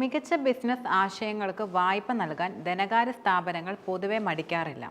മികച്ച ബിസിനസ് ആശയങ്ങൾക്ക് വായ്പ നൽകാൻ ധനകാര്യ സ്ഥാപനങ്ങൾ പൊതുവെ മടിക്കാറില്ല.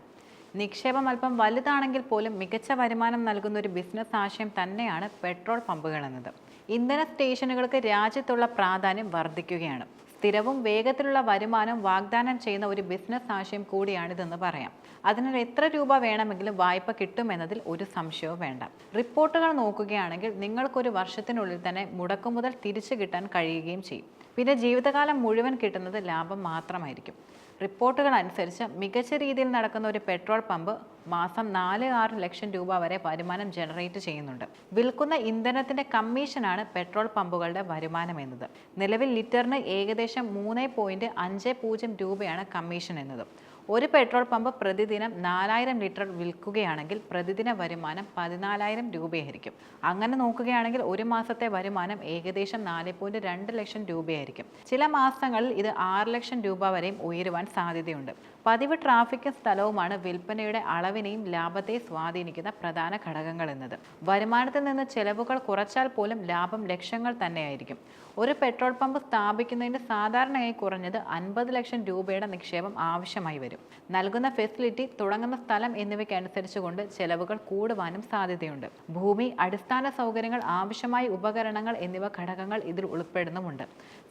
നിക്ഷേപം അല്പം വലുതാണെങ്കിൽ പോലും മികച്ച വരുമാനം നൽകുന്ന ഒരു ബിസിനസ് ആശയം തന്നെയാണ് പെട്രോൾ പമ്പുകൾ എന്നത്. ഇന്ധന സ്റ്റേഷനുകൾക്ക് രാജ്യത്തുള്ള പ്രാധാന്യം വർദ്ധിക്കുകയാണ്. സ്ഥിരവും വേഗത്തിലുള്ള വരുമാനം വാഗ്ദാനം ചെയ്യുന്ന ഒരു ബിസിനസ് ആശയം കൂടിയാണിതെന്ന് പറയാം. അതിനാൽ എത്ര രൂപ വേണമെങ്കിലും വായ്പ കിട്ടുമെന്നതിൽ ഒരു സംശയവും വേണ്ട. റിപ്പോർട്ടുകൾ നോക്കുകയാണെങ്കിൽ നിങ്ങൾക്കൊരു വർഷത്തിനുള്ളിൽ തന്നെ മുടക്കുമുതൽ തിരിച്ചു കിട്ടാൻ കഴിയുകയും ചെയ്യും. പിന്നെ ജീവിതകാലം മുഴുവൻ കിട്ടുന്നത് ലാഭം മാത്രമായിരിക്കും. റിപ്പോർട്ടുകൾ അനുസരിച്ച് മികച്ച രീതിയിൽ നടക്കുന്ന ഒരു പെട്രോൾ പമ്പ് മാസം നാല് ആറ് ലക്ഷം രൂപ വരെ വരുമാനം ജനറേറ്റ് ചെയ്യുന്നുണ്ട്. വിൽക്കുന്ന ഇന്ധനത്തിന്റെ കമ്മീഷനാണ് പെട്രോൾ പമ്പുകളുടെ വരുമാനം എന്നത്. നിലവിൽ ലിറ്ററിന് ഏകദേശം മൂന്ന് പോയിന്റ് അഞ്ച് പൂജ്യം രൂപയാണ് കമ്മീഷൻ എന്നത്. ഒരു പെട്രോൾ പമ്പ് പ്രതിദിനം നാലായിരം ലിറ്റർ വിൽക്കുകയാണെങ്കിൽ പ്രതിദിന വരുമാനം പതിനാലായിരം രൂപയായിരിക്കും. അങ്ങനെ നോക്കുകയാണെങ്കിൽ ഒരു മാസത്തെ വരുമാനം ഏകദേശം നാല് പോയിന്റ് രണ്ട് ലക്ഷം രൂപയായിരിക്കും. ചില മാസങ്ങളിൽ ഇത് ആറ് ലക്ഷം രൂപ വരെയും ഉയരുവാൻ സാധ്യതയുണ്ട്. പതിവ് ട്രാഫിക്കും സ്ഥലവുമാണ് വിൽപ്പനയുടെ അളവിനെയും ലാഭത്തെ സ്വാധീനിക്കുന്ന പ്രധാന ഘടകങ്ങൾ എന്നത്. വരുമാനത്തിൽ നിന്ന് ചെലവുകൾ കുറച്ചാൽ പോലും ലാഭം ലക്ഷങ്ങൾ തന്നെയായിരിക്കും. ഒരു പെട്രോൾ പമ്പ് സ്ഥാപിക്കുന്നതിന് സാധാരണയായി കുറഞ്ഞത് അൻപത് ലക്ഷം രൂപയുടെ നിക്ഷേപം ആവശ്യമായി വരും. നൽകുന്ന ഫെസിലിറ്റി തുടങ്ങുന്ന സ്ഥലം എന്നിവയ്ക്കനുസരിച്ചുകൊണ്ട് ചെലവുകൾ കൂടുവാനും സാധ്യതയുണ്ട്. ഭൂമി അടിസ്ഥാന സൗകര്യങ്ങൾ ആവശ്യമായ ഉപകരണങ്ങൾ എന്നിവ ഘടകങ്ങൾ ഇതിൽ ഉൾപ്പെടുന്നുമുണ്ട്.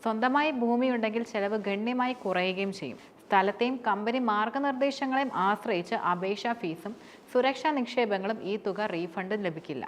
സ്വന്തമായി ഭൂമിയുണ്ടെങ്കിൽ ചെലവ് ഗണ്യമായി കുറയുകയും ചെയ്യും. സ്ഥലത്തെയും കമ്പനി മാർഗനിർദ്ദേശങ്ങളെയും ആശ്രയിച്ച് അപേക്ഷാ ഫീസും സുരക്ഷാ നിക്ഷേപങ്ങളും ഈ തുക റീഫണ്ടും ലഭിക്കില്ല.